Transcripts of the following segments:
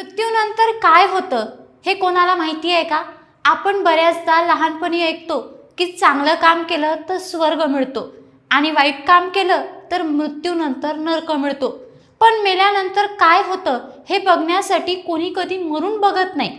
मृत्यूनंतर काय होतं हे कोणाला माहिती आहे का? आपण बऱ्याचदा लहानपणी ऐकतो की चांगलं काम केलं तर स्वर्ग मिळतो आणि वाईट काम केलं तर मृत्यूनंतर नरक मिळतो. पण मेल्यानंतर काय होतं हे बघण्यासाठी कोणी कधी मरून बघत नाही.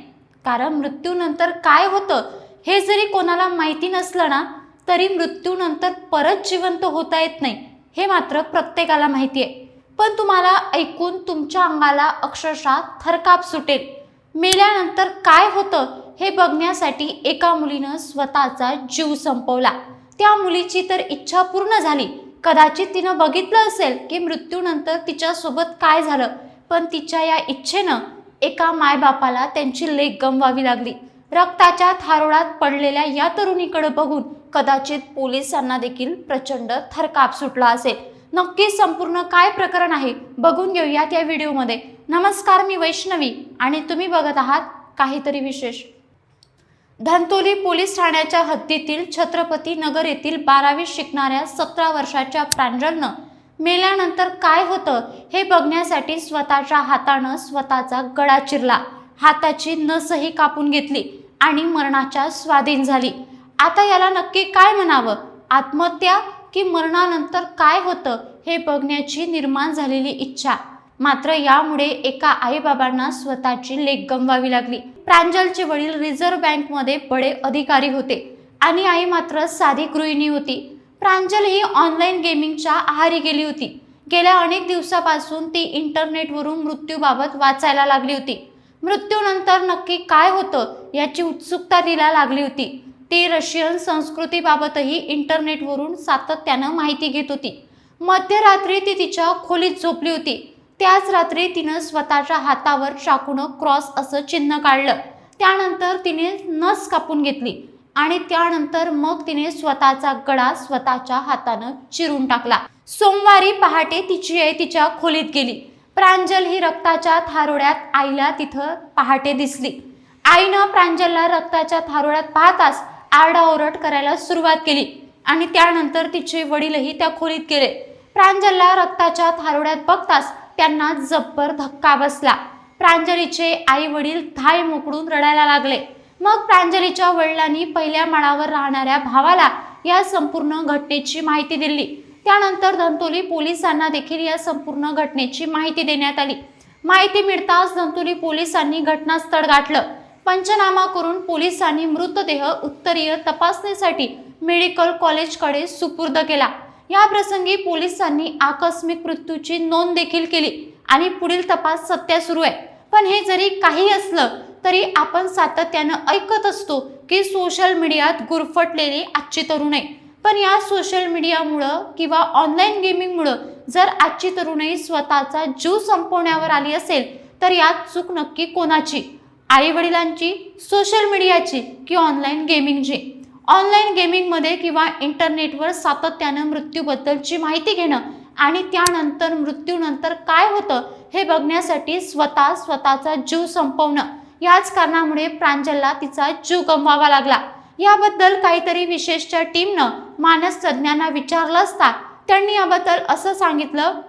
कारण मृत्यूनंतर काय होतं हे जरी कोणाला माहिती नसलं ना तरी मृत्यूनंतर परत जिवंत होता येत नाही. हे मात्र प्रत्येकाला माहिती आहे. पण तुम्हाला ऐकून तुमच्या अंगाला अक्षरशः थरकाप सुटेल. मेल्यानंतर काय होतं हे बघण्यासाठी एका मुलीनं स्वतःचा जीव संपवला. त्या मुलीची तर इच्छा पूर्ण झाली. कदाचित तिनं बघितलं असेल की मृत्यूनंतर तिच्यासोबत काय झालं पण तिच्या या इच्छेनं एका मायबापाला त्यांची लेख गमवावी लागली. रक्ताच्या थारोळात पडलेल्या या तरुणीकडे बघून कदाचित पोलिसांना देखील प्रचंड थरकाप सुटला असेल. नक्की संपूर्ण काय प्रकरण आहे बघून घेऊयात या व्हिडिओमध्ये. नमस्कार मी वैष्णवी आणि तुम्ही बघत आहात काहीतरी विशेष. धंतोली पोलीस ठाण्याच्या हद्दीतील छत्रपती नगर येथील बारावी शिकणाऱ्या सतरा वर्षाच्या प्रांजलनं मेल्यानंतर काय होतं हे बघण्यासाठी स्वतःच्या हातानं स्वतःचा गळा चिरला. हाताची नसही कापून घेतली आणि मरणाच्या स्वाधीन झाली. आता याला नक्की काय म्हणावं? आत्महत्या की मरणानंतर काय होतं? हे बघण्याची निर्माण झालेली इच्छा. मात्र यामुळे एका आईबाबांना स्वतःची लेख गमवावी लागली. प्रांजलचे वडील रिझर्व्ह बँकमध्ये बडे अधिकारी होते आणि आई मात्र साधी गृहिणी होती. प्रांजल ही ऑनलाईन गेमिंगच्या आहारी गेली होती. गेल्या अनेक दिवसापासून ती इंटरनेटवरून मृत्यूबाबत वाचायला लागली होती. मृत्यूनंतर नक्की काय होतं याची उत्सुकता तिला लागली होती. ती रशियन संस्कृतीबाबतही इंटरनेटवरून सातत्यानं माहिती घेत होती. मध्यरात्री ती तिच्या खोलीत झोपली होती. त्याच रात्री तिनं स्वतःच्या हातावर चाकूनं क्रॉस असं चिन्ह काढलं. त्यानंतर तिने नस कापून घेतली आणि त्यानंतर मग तिने स्वतःचा गळा स्वतःच्या हातानं चिरून टाकला. सोमवारी पहाटे तिची आई तिच्या खोलीत गेली. प्रांजल ही रक्ताच्या थारोड्यात आईला तिथं पहाटे दिसली. आईनं प्रांजलला रक्ताच्या थारोड्यात पाहताच आरडाओरड करायला सुरुवात केली आणि त्यानंतर तिचे वडीलही त्या खोलीत गेले. प्रांजलला रक्ताच्या थारोड्यात बघताच त्यांना जब्बर धक्का बसला. प्रांजलीचे आई वडील धाय मोकळून रडायला लागले. मग प्रांजलीच्या वडिलांनी पहिल्या माळावर राहणाऱ्या भावाला या संपूर्ण घटनेची माहिती दिली. त्यानंतर धंतोली पोलिसांना देखील या संपूर्ण घटनेची माहिती देण्यात आली. माहिती मिळताच धंतोली पोलिसांनी घटनास्थळ गाठलं. पंचनामा करून पोलिसांनी मृतदेह उत्तरीय तपासणीसाठी मेडिकल कॉलेजकडे सुपूर्द केला. या प्रसंगी पोलिसांनी आकस्मिक मृत्यूची नोंद देखील केली आणि पुढील तपास सध्या सुरू आहे. पण हे जरी काही असलं तरी आपण सातत्यानं ऐकत असतो की सोशल मीडियात गुरफटलेली आजची तरुण आहे. पण या सोशल मीडियामुळं किंवा ऑनलाईन गेमिंगमुळं जर आजची तरुणाई स्वतःचा जीव संपवण्यावर आली असेल तर यात चूक नक्की कोणाची? आई वडिलांची सोशल मीडियाची की ऑनलाईन गेमिंगची? ऑनलाईन गेमिंगमध्ये किंवा इंटरनेटवर सातत्यानं मृत्यूबद्दलची माहिती घेणं आणि त्यानंतर मृत्यूनंतर काय होतं हे बघण्यासाठी स्वतः स्वतःचा जीव संपवणं याच कारणामुळे प्रांजलला तिचा जीव गमवावा लागला. याबद्दल काहीतरी विशेषच्या टीमनं मानस तज्ञांना विचारलं असता त्यांनी याबद्दल असं सांगितलं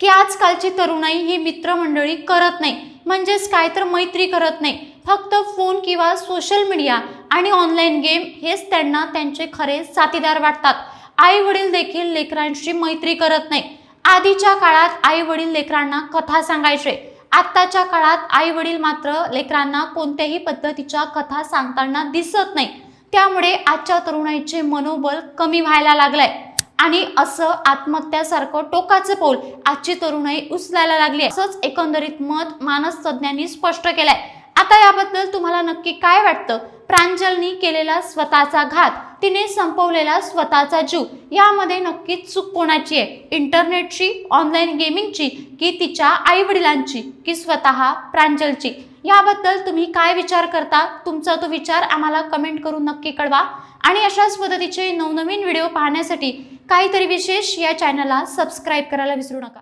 की आजकालची तरुणाई ही मित्रमंडळी करत नाही. म्हणजेच काय तर मैत्री करत नाही. फक्त फोन किंवा सोशल मीडिया आणि ऑनलाईन गेम हेच त्यांना त्यांचे खरे साथीदार वाटतात. आई वडील देखील लेकरांशी मैत्री करत नाही. आधीच्या काळात आई वडील लेकरांना कथा सांगायचे. आत्ताच्या काळात आई वडील मात्र लेकरांना कोणत्याही पद्धतीच्या कथा सांगताना दिसत नाही. त्यामुळे आजच्या तरुणाईचे मनोबल कमी व्हायला लागलंय. आणि असं आत्महत्यासारखं टोकाचं पाऊल आजची तरुणाई उचलायला लागली आहे. असंच एकंदरीत मत मानस तज्ज्ञांनी स्पष्ट केलंय. आता याबद्दल तुम्हाला नक्की काय वाटतं? प्रांजलनी केलेला स्वतःचा घात तिने संपवलेला स्वतःचा जीव यामध्ये नक्कीच चूक कोणाची आहे? इंटरनेटची ऑनलाईन गेमिंगची की तिच्या आई वडिलांची की स्वतः प्रांजलची? याबद्दल तुम्ही काय विचार करता? तुमचा तो विचार आम्हाला कमेंट करून नक्की कळवा. आणि अशाच पद्धतीचे नवनवीन व्हिडिओ पाहण्यासाठी काहीतरी विशेष या चॅनलला सबस्क्राईब करायला विसरू नका.